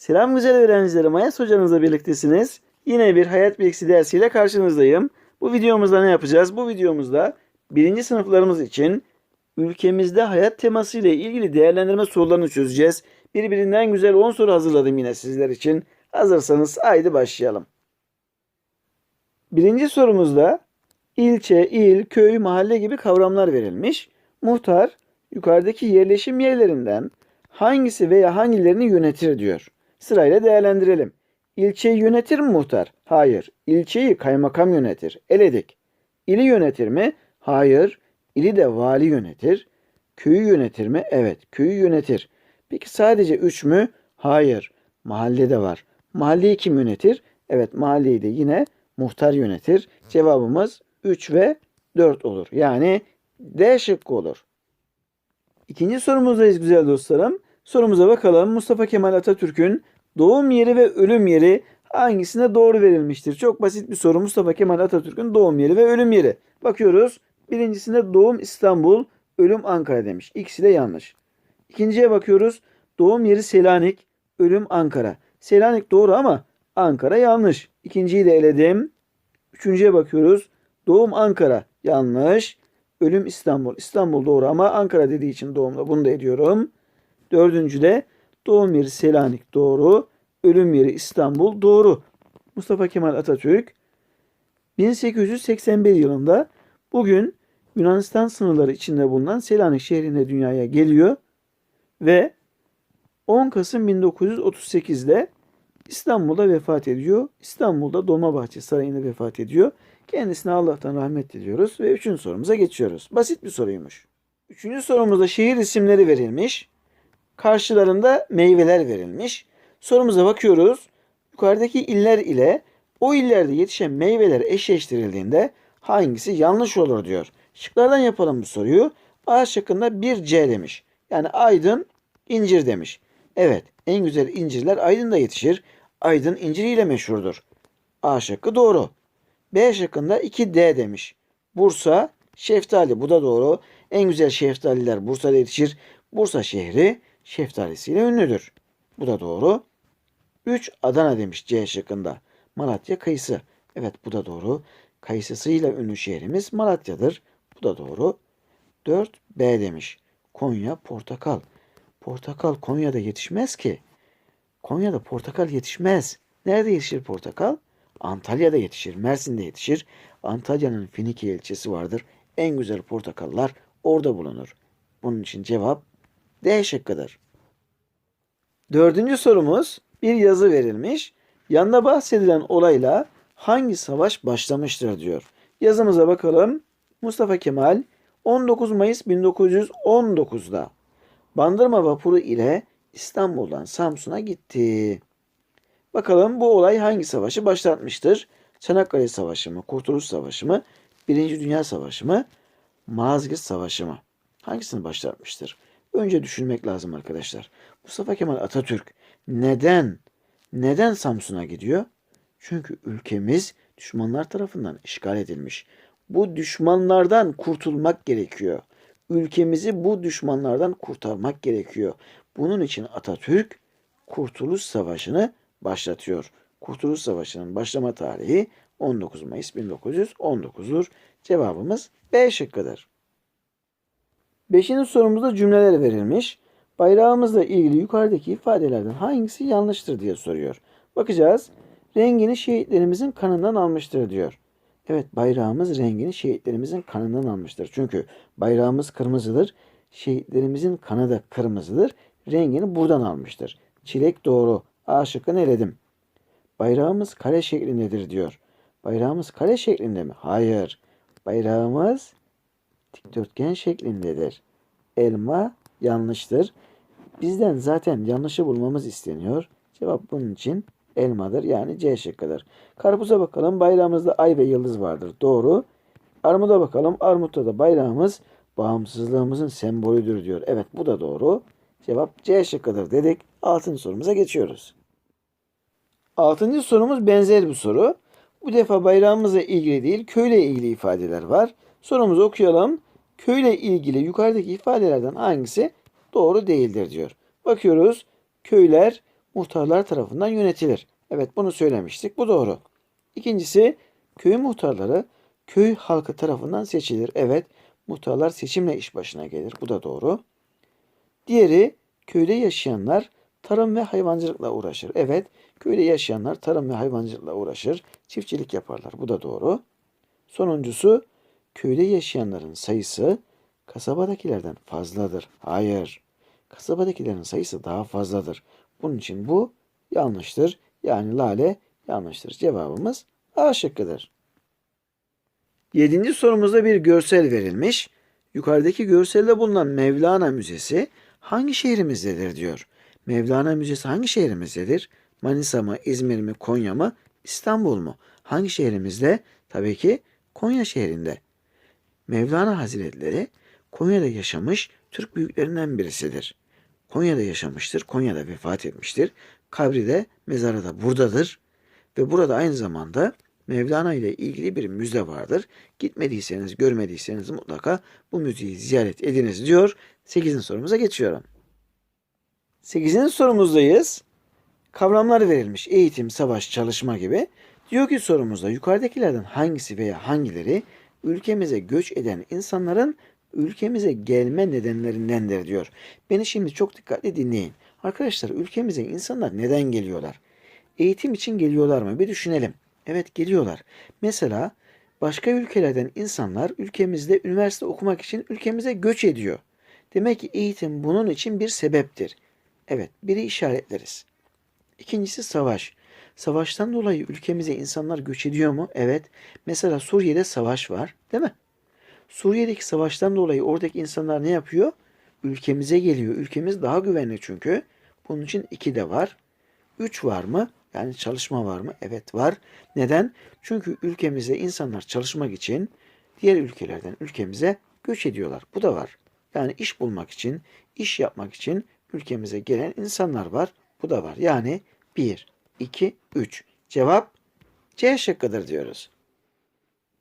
Selam güzel öğrencilerim. Ayas hocanızla birliktesiniz. Yine bir hayat bilgisi dersiyle karşınızdayım. Bu videomuzda ne yapacağız? Bu videomuzda birinci sınıflarımız için ülkemizde hayat teması ile ilgili değerlendirme sorularını çözeceğiz. Birbirinden güzel 10 soru hazırladım yine sizler için. Hazırsanız haydi başlayalım. Birinci sorumuzda ilçe, il, köy, mahalle gibi kavramlar verilmiş. Muhtar yukarıdaki yerleşim yerlerinden hangisi veya hangilerini yönetir diyor. Sırayla değerlendirelim. İlçeyi yönetir mi muhtar? Hayır. İlçeyi kaymakam yönetir. Eledik. İli yönetir mi? Hayır. İli de vali yönetir. Köyü yönetir mi? Evet. Köyü yönetir. Peki sadece 3 mü? Hayır. Mahallede var. Mahalleyi kim yönetir? Evet mahalleyi de yine muhtar yönetir. Cevabımız 3 ve 4 olur. Yani D şıkkı olur. İkinci sorumuzdayız güzel dostlarım. Sorumuza bakalım. Mustafa Kemal Atatürk'ün doğum yeri ve ölüm yeri hangisine doğru verilmiştir? Çok basit bir soru. Mustafa Kemal Atatürk'ün doğum yeri ve ölüm yeri. Bakıyoruz. Birincisinde doğum İstanbul, ölüm Ankara demiş. İkisi de yanlış. İkinciye bakıyoruz. Doğum yeri Selanik, ölüm Ankara. Selanik doğru ama Ankara yanlış. İkinciyi de eledim. Üçüncüye bakıyoruz. Doğum Ankara yanlış. Ölüm İstanbul. İstanbul doğru ama Ankara dediği için doğumda bunu da ediyorum. Dördüncüde doğum yeri Selanik doğru. Ölüm yeri İstanbul doğru. Mustafa Kemal Atatürk 1881 yılında bugün Yunanistan sınırları içinde bulunan Selanik şehrine dünyaya geliyor ve 10 Kasım 1938'de İstanbul'da vefat ediyor. İstanbul'da Dolmabahçe Sarayı'nda vefat ediyor. Kendisine Allah'tan rahmet diliyoruz ve üçüncü sorumuza geçiyoruz. Basit bir soruymuş. Üçüncü sorumuzda şehir isimleri verilmiş. Karşılarında meyveler verilmiş. Sorumuza bakıyoruz. Yukarıdaki iller ile o illerde yetişen meyveler eşleştirildiğinde hangisi yanlış olur diyor. Şıklardan yapalım bu soruyu. A şıkkında bir C demiş. Yani Aydın incir demiş. Evet en güzel incirler Aydın'da yetişir. Aydın inciriyle meşhurdur. A şıkkı doğru. B şıkkında 2D demiş. Bursa şeftali bu da doğru. En güzel şeftaliler Bursa'da yetişir. Bursa şehri şeftalisiyle ünlüdür. Bu da doğru. 3 Adana demiş C şıkkında. Malatya kayısı. Evet bu da doğru. Kayısısıyla ünlü şehrimiz Malatya'dır. Bu da doğru. 4 B demiş. Konya portakal. Portakal Konya'da yetişmez ki. Konya'da portakal yetişmez. Nerede yetişir portakal? Antalya'da yetişir, Mersin'de yetişir. Antalya'nın Finike ilçesi vardır. En güzel portakallar orada bulunur. Bunun için cevap D şıkkıdır. Dördüncü sorumuz bir yazı verilmiş. Yanında bahsedilen olayla hangi savaş başlamıştır diyor. Yazımıza bakalım. Mustafa Kemal 19 Mayıs 1919'da Bandırma vapuru ile İstanbul'dan Samsun'a gitti. Bakalım bu olay hangi savaşı başlatmıştır? Çanakkale Savaşı mı, Kurtuluş Savaşı mı, Birinci Dünya Savaşı mı, Malazgirt Savaşı mı? Hangisini başlatmıştır? Önce düşünmek lazım arkadaşlar. Mustafa Kemal Atatürk neden neden Samsun'a gidiyor? Çünkü ülkemiz düşmanlar tarafından işgal edilmiş. Bu düşmanlardan kurtulmak gerekiyor. Ülkemizi bu düşmanlardan kurtarmak gerekiyor. Bunun için Atatürk Kurtuluş Savaşı'nı başlatıyor. Kurtuluş Savaşı'nın başlama tarihi 19 Mayıs 1919'dur. Cevabımız B şıkkıdır. Beşinci sorumuzda cümleler verilmiş. Bayrağımızla ilgili yukarıdaki ifadelerden hangisi yanlıştır diye soruyor. Bakacağız. Rengini şehitlerimizin kanından almıştır diyor. Evet bayrağımız rengini şehitlerimizin kanından almıştır. Çünkü bayrağımız kırmızıdır. Şehitlerimizin kanı da kırmızıdır. Rengini buradan almıştır. Çilek doğru. A şıkkını eledim. Bayrağımız kare şeklindedir diyor. Bayrağımız kare şeklinde mi? Hayır. Bayrağımız dikdörtgen şeklindedir. Elma yanlıştır. Bizden zaten yanlışı bulmamız isteniyor. Cevap bunun için elmadır. Yani C şıkkıdır. Karpuza bakalım. Bayrağımızda ay ve yıldız vardır. Doğru. Armuda bakalım. Armutta da bayrağımız bağımsızlığımızın sembolüdür diyor. Evet bu da doğru. Cevap C şıkkıdır dedik. Altıncı sorumuza geçiyoruz. Altıncı sorumuz benzer bir soru. Bu defa bayrağımızla ilgili değil, köyle ilgili ifadeler var. Sorumuzu okuyalım. Köyle ilgili yukarıdaki ifadelerden hangisi doğru değildir diyor. Bakıyoruz. Köyler muhtarlar tarafından yönetilir. Evet bunu söylemiştik. Bu doğru. İkincisi köyün muhtarları köy halkı tarafından seçilir. Evet muhtarlar seçimle iş başına gelir. Bu da doğru. Diğeri köyde yaşayanlar tarım ve hayvancılıkla uğraşır. Evet köyde yaşayanlar tarım ve hayvancılıkla uğraşır. Çiftçilik yaparlar. Bu da doğru. Sonuncusu köyde yaşayanların sayısı kasabadakilerden fazladır. Hayır. Kasabadakilerin sayısı daha fazladır. Bunun için bu yanlıştır. Yani lale yanlıştır. Cevabımız A şıkkıdır. Yedinci sorumuzda bir görsel verilmiş. Yukarıdaki görselde bulunan Mevlana Müzesi hangi şehrimizdedir diyor. Mevlana Müzesi hangi şehrimizdedir? Manisa mı, İzmir mi, Konya mı, İstanbul mu? Hangi şehrimizde? Tabii ki Konya şehrinde. Mevlana Hazretleri Konya'da yaşamış Türk büyüklerinden birisidir. Konya'da yaşamıştır, Konya'da vefat etmiştir. Kabri de, mezarı da buradadır. Ve burada aynı zamanda Mevlana ile ilgili bir müze vardır. Gitmediyseniz, görmediyseniz mutlaka bu müzeyi ziyaret ediniz diyor. 8. sorumuza geçiyorum. 8. sorumuzdayız. Kavramlar verilmiş. Eğitim, savaş, çalışma gibi. Diyor ki sorumuzda yukarıdakilerden hangisi veya hangileri ülkemize göç eden insanların ülkemize gelme nedenlerindendir diyor. Beni şimdi çok dikkatli dinleyin. Arkadaşlar ülkemize insanlar neden geliyorlar? Eğitim için geliyorlar mı? Bir düşünelim. Evet geliyorlar. Mesela başka ülkelerden insanlar ülkemizde üniversite okumak için ülkemize göç ediyor. Demek ki eğitim bunun için bir sebeptir. Evet, biri işaretleriz. İkincisi savaş. Savaştan dolayı ülkemize insanlar göç ediyor mu? Evet. Mesela Suriye'de savaş var, değil mi? Suriye'deki savaştan dolayı oradaki insanlar ne yapıyor? Ülkemize geliyor. Ülkemiz daha güvenli çünkü. Bunun için iki de var. Üç var mı? Yani çalışma var mı? Evet var. Neden? Çünkü ülkemizde insanlar çalışmak için diğer ülkelerden ülkemize göç ediyorlar. Bu da var. Yani iş bulmak için, iş yapmak için ülkemize gelen insanlar var. Bu da var. Yani 1, 2, 3. Cevap C şıkkıdır diyoruz.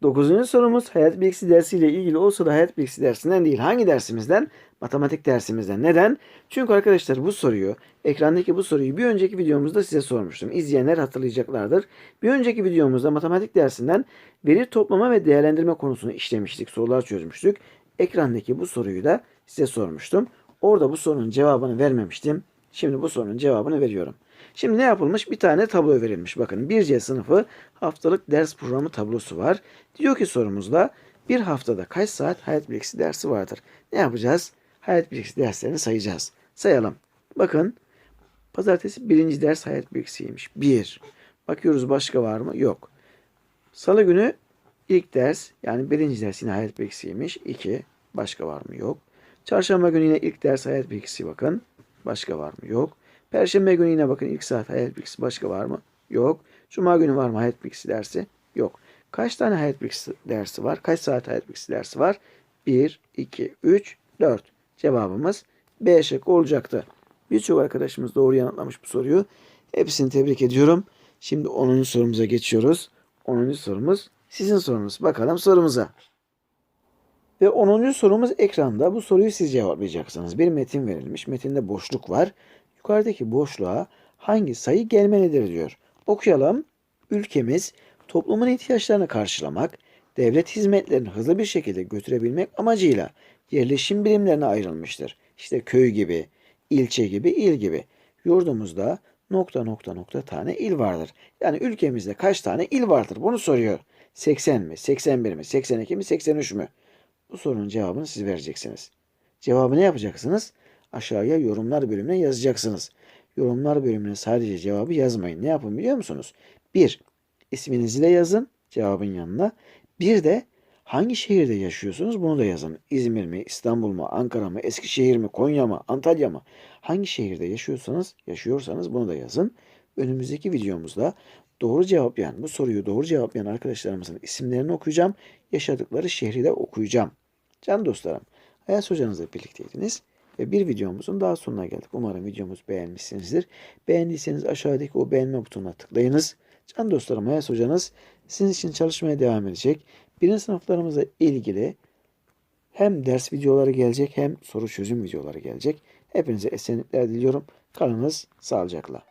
Dokuzuncu sorumuz hayat bilgisi dersiyle ilgili olsa da hayat bilgisi dersinden değil. Hangi dersimizden? Matematik dersimizden. Neden? Çünkü arkadaşlar bu soruyu, ekrandaki bu soruyu bir önceki videomuzda size sormuştum. İzleyenler hatırlayacaklardır. Bir önceki videomuzda matematik dersinden veri toplama ve değerlendirme konusunu işlemiştik. Sorular çözmüştük. Ekrandaki bu soruyu da size sormuştum. Orada bu sorunun cevabını vermemiştim. Şimdi bu sorunun cevabını veriyorum. Şimdi ne yapılmış? Bir tane tablo verilmiş. Bakın 1C sınıfı haftalık ders programı tablosu var. Diyor ki sorumuzda bir haftada kaç saat hayat bilgisi dersi vardır? Ne yapacağız? Hayat bilgisi derslerini sayacağız. Sayalım. Bakın pazartesi birinci ders hayat bilgisiymiş. Bir. Bakıyoruz başka var mı? Yok. Salı günü ilk ders yani birinci ders yine hayat bilgisiymiş. İki. Başka var mı? Yok. Çarşamba günü yine ilk ders hayat bilgisi bakın. Başka var mı? Yok. Perşembe günü yine bakın ilk saat hayat bilgisi başka var mı? Yok. Cuma günü var mı hayat bilgisi dersi? Yok. Kaç tane hayat bilgisi dersi var? Kaç saat hayat bilgisi dersi var? 1, 2, 3, 4. Cevabımız B şıkkı olacaktı. Birçok arkadaşımız doğru yanıtlamış bu soruyu. Hepsini tebrik ediyorum. Şimdi 10. sorumuza geçiyoruz. 10. sorumuz sizin sorunuz. Bakalım sorumuza. Ve 10. sorumuz ekranda. Bu soruyu siz cevaplayacaksınız. Bir metin verilmiş. Metinde boşluk var. Yukarıdaki boşluğa hangi sayı gelmelidir diyor. Okuyalım. Ülkemiz toplumun ihtiyaçlarını karşılamak, devlet hizmetlerini hızlı bir şekilde götürebilmek amacıyla yerleşim birimlerine ayrılmıştır. İşte köy gibi, ilçe gibi, il gibi. Yurdumuzda nokta nokta nokta tane il vardır. Yani ülkemizde kaç tane il vardır? Bunu soruyor. 80 mi, 81 mi, 82 mi, 83 mü? Bu sorunun cevabını siz vereceksiniz. Cevabı ne yapacaksınız? Aşağıya yorumlar bölümüne yazacaksınız. Yorumlar bölümüne sadece cevabı yazmayın. Ne yapın biliyor musunuz? Bir, isminizi de yazın cevabın yanına. Bir de hangi şehirde yaşıyorsunuz bunu da yazın. İzmir mi, İstanbul mu, Ankara mı, Eskişehir mi, Konya mı, Antalya mı? Hangi şehirde yaşıyorsanız, yaşıyorsanız bunu da yazın. Önümüzdeki videomuzda doğru cevaplayan, bu soruyu doğru cevaplayan arkadaşlarımızın isimlerini okuyacağım. Yaşadıkları şehri de okuyacağım. Can dostlarım, Ayas hocanızla birlikteydiniz. Bir videomuzun daha sonuna geldik. Umarım videomuzu beğenmişsinizdir. Beğendiyseniz aşağıdaki o beğenme butonuna tıklayınız. Can dostlarım Ayas hocanız sizin için çalışmaya devam edecek. Birinci sınıflarımızla ilgili hem ders videoları gelecek hem soru çözüm videoları gelecek. Hepinize esenlikler diliyorum. Kalınız sağlıcakla.